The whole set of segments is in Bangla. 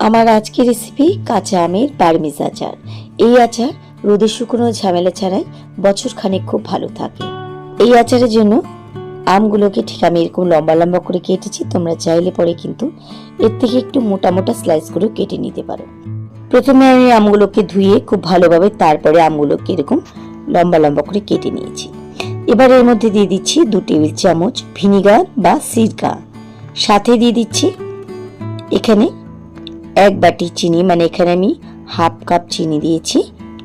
আমার আজকের রেসিপি কাঁচা আমের বার্মিজ আচার। এই আচার রোদে শুকনো ঝামেলা ছাড়াই বছর খানেক খুব ভালো থাকে। এই আচারের জন্য আমগুলোকে ঠিক আমি এরকম লম্বা লম্বা করে কেটেছি, তোমরা চাইলে পরে কিন্তু এর থেকে একটু মোটা মোটা স্লাইস করে কেটে নিতে পারো। প্রথমে আমি আমগুলোকে ধুয়ে খুব ভালোভাবে তারপরে আমগুলোকে এরকম লম্বা লম্বা করে কেটে নিয়েছি। এবার এর মধ্যে দিয়ে দিচ্ছি দু টেবিল চামচ ভিনিগার বা সিরকা। সাথে দিয়ে দিচ্ছি এখানে এক বাটি চিনি মানে এখানে আমি হাফ কাপ চিনি দিয়েছি।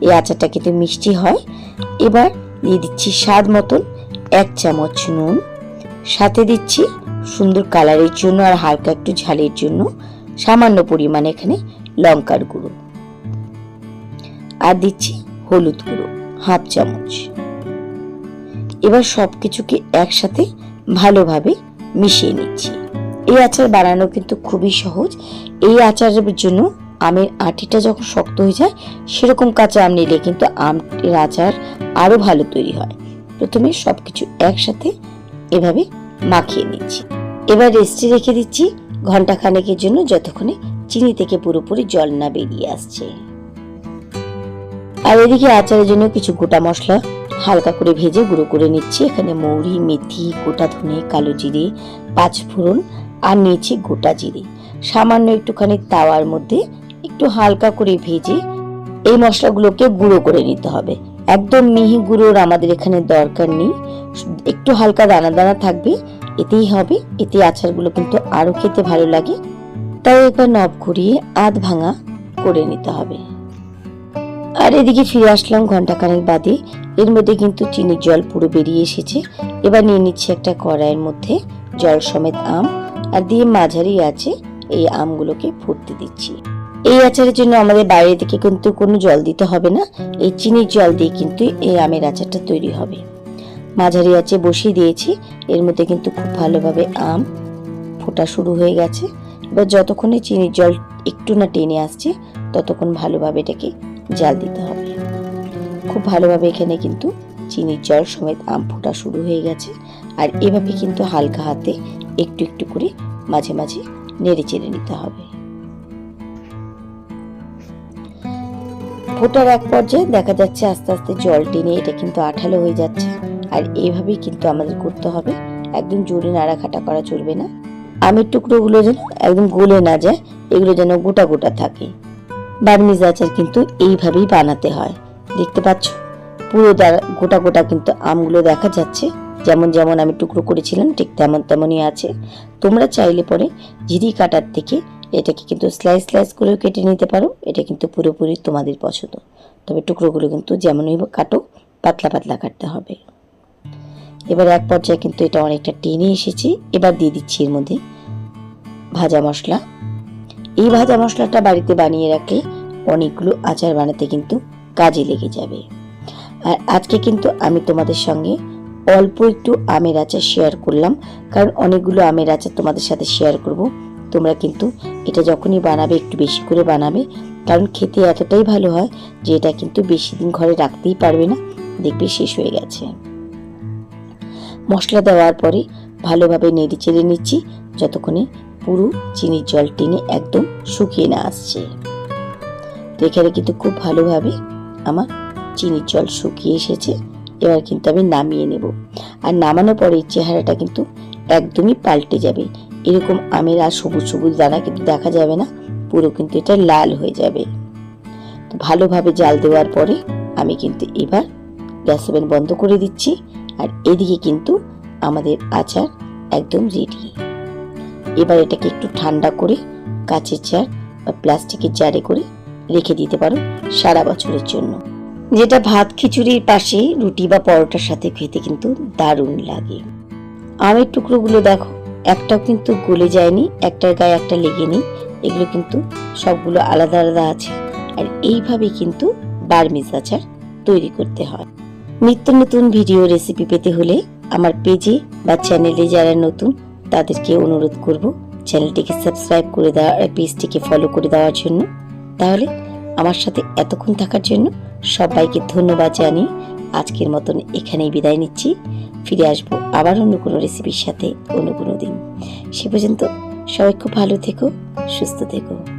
এই আচারটা কিন্তু মিষ্টি হয়। এবার দিয়ে দিচ্ছি স্বাদ মতন এক চামচ নুন। সাথে দিচ্ছি সুন্দর কালারের জন্য আর হালকা একটু ঝালের জন্য সামান্য পরিমাণে এখানে লঙ্কার গুঁড়ো। আর দিচ্ছি হলুদ গুঁড়ো, হাফ চামচ। এবার সব কিছুকে একসাথে ভালোভাবে মিশিয়ে নিচ্ছি। এই আচার বানানো কিন্তু খুবই সহজ। এই আচারের জন্য আমের আটিটা যখন শক্ত হয়ে যায়, সেরকম কাঁচা আম নিলে কিন্তু আমের আচার আরও ভালো তৈরি হয়। প্রথমে সবকিছু একসাথে এভাবে মাখিয়ে নিচ্ছি। এবার রেস্টে রেখে দিচ্ছি ঘণ্টা খানেকের জন্য যতক্ষণে চিনি থেকে পুরোপুরি জল না বেরিয়ে আসছে। আর এদিকে আচারের জন্য কিছু গোটা মশলা হালকা করে ভেজে গুঁড়ো করে নিচ্ছি। এখানে মৌরি, মেথি, গোটা ধনে, কালো জিরে পাঁচ ফোড়ন আর নিয়েছি গোটা জিরে। সামান্য একটুখানি তাওয়ার মধ্যে একটু হালকা করে ভেজে এই মশলাগুলোকে গুঁড়ো করে নিতে হবে। একদম মিহি গুঁড়োর আমাদের এখানে দরকার নেই। একটু হালকা দানা দানা থাকবে, এতেই হবে, এতে আচারগুলো কিন্তু আরও খেতে ভালো লাগে। তাই একবার নব ঘুরিয়ে আধ ভাঙা করে নিতে হবে। আর এদিকে ফিরে আসলাম ঘন্টাখানেক বাদে। এর মধ্যে কিন্তু চিনির জল পুরো বেরিয়ে এসেছে। এবার নিয়ে নিচ্ছি একটা কড়াইয়ের মধ্যে জল সমেত আম। আর দিয়ে মাঝারি আছে এই আমগুলোকে ফুটতে দিচ্ছি। এই আচারের জন্য আমাদের বাইরে থেকে কিন্তু কোনো জল দিতে হবে না। এই চিনির জল দিয়ে কিন্তু এই আমের আচারটা তৈরি হবে। মাঝারি আছে বসিয়ে দিয়েছি। এর মধ্যে কিন্তু খুব ভালোভাবে আম ফোটা শুরু হয়ে গেছে। এবার যতক্ষণে চিনির জল একটু না টেনে আসছে, ততক্ষণ ভালোভাবে এটাকে জাল দিতে হবে। খুব ভালোভাবে এখানে কিন্তু চিনির জল সমেত আম ফোটা শুরু হয়ে গেছে। আর এভাবে কিন্তু হালকা হাতে একটু একটু করে মাঝে মাঝে নেড়ে চেড়ে নিতে হবে। ফোটার এক পর্যায়ে দেখা যাচ্ছে আস্তে আস্তে জল টেনে এটা কিন্তু আঠালো হয়ে যাচ্ছে। আর এইভাবেই কিন্তু আমাদের করতে হবে। একদম জোরে নাড়াখাটা করা চলবে না। আমের টুকরোগুলো যেন একদম গলে না যায়, এগুলো যেন গোটা গোটা থাকে। বার্মিজ আচার কিন্তু এইভাবেই বানাতে হয়। দেখতে পাচ্ছ? পুরো গোটা গোটা কিন্তু আমগুলো দেখা যাচ্ছে। যেমন যেমন আমি টুকরো করেছিলাম, ঠিক তেমন তেমনই আছে। তোমরা চাইলে পরে ঝিরি কাটার থেকে এটাকে কিন্তু স্লাইস স্লাইস করেও কেটে নিতে পারো। এটা কিন্তু পুরোপুরি তোমাদের পছন্দ। তবে টুকরোগুলো কিন্তু যেমনই কাটো, পাতলা পাতলা কাটতে হবে। এবার এক পর্যায়ে কিন্তু এটা অনেকটা টেনে এসেছে। এবার দিয়ে দিচ্ছি এর মধ্যে ভাজা মশলা। এই ভাজা মশলাটা বাড়িতে বানিয়ে রাখলে অনেকগুলো আচার বানাতে কিন্তু কাজে লেগে যাবে। আর আজকে কিন্তু আমি তোমাদের সঙ্গে অল্প একটু আমের আচার শেয়ার করলাম, কারণ অনেকগুলো আমের আচার তোমাদের সাথে শেয়ার করব। তোমরা কিন্তু এটা যখনই বানাবে, একটু বেশি করে বানাবে, কারণ খেতে এতটাই ভালো হয় যে এটা কিন্তু বেশি দিন ঘরে রাখতেই পারবে না। দেখবে শেষ হয়ে গেছে। মশলা দেওয়ার পরে ভালোভাবে নেড়ে চেড়ে নিচ্ছি, যতক্ষণে পুরো চিনির জল টেনে একদম শুকিয়ে না আসছে। তো এখানে কিন্তু খুব ভালোভাবে আমার চিনির জল শুকিয়ে এসেছে। এবার কিন্তু আমি নামিয়ে নেব। আর নামানোর পরে চেহারাটা কিন্তু একদমই পাল্টে যাবে। এরকম আমের আর সবুজ সবুজ দানা কিন্তু দেখা যাবে না, পুরো কিন্তু এটা লাল হয়ে যাবে। তো ভালোভাবে জাল দেওয়ার পরে আমি কিন্তু এবার গ্যাস ওভেন বন্ধ করে দিচ্ছি আর এদিকে কিন্তু আমাদের আচার একদম রেডি এবার এটাকে একটু ঠান্ডা করে কাচের জার বা প্লাস্টিকের জারে করে রেখে দিতে পারো সারা বছরের জন্য। যেটা ভাত খিচুড়ির পাশে রুটি বা পরোটার সাথে খেতে কিন্তু দারুণ লাগে। আমের টুকরোগুলো দেখো, একটাও কিন্তু গলে যায়নি, একটার গায়ে একটা লেগে নেই, এগুলো কিন্তু সবগুলো আলাদা আলাদা আছে। আর এইভাবে কিন্তু বার্মিজ আচার তৈরি করতে হয়। নিত্য নতুন ভিডিও রেসিপি পেতে হলে আমার পেজে বা চ্যানেলে যারা নতুন, তাদেরকে অনুরোধ করব চ্যানেলটিকে সাবস্ক্রাইব করে দেওয়া পেজটিকে ফলো করে দেওয়ার জন্য। তাহলে আমার সাথে এতক্ষণ থাকার জন্য সবাইকে ধন্যবাদ জানি আজকের মতন এখানেই বিদায় নিচ্ছি। ফিরে আসব আবার অন্য কোনো রেসিপির সাথে অন্য কোনো দিন। সে পর্যন্ত সবাই খুব ভালো থেকো, সুস্থ থেকো।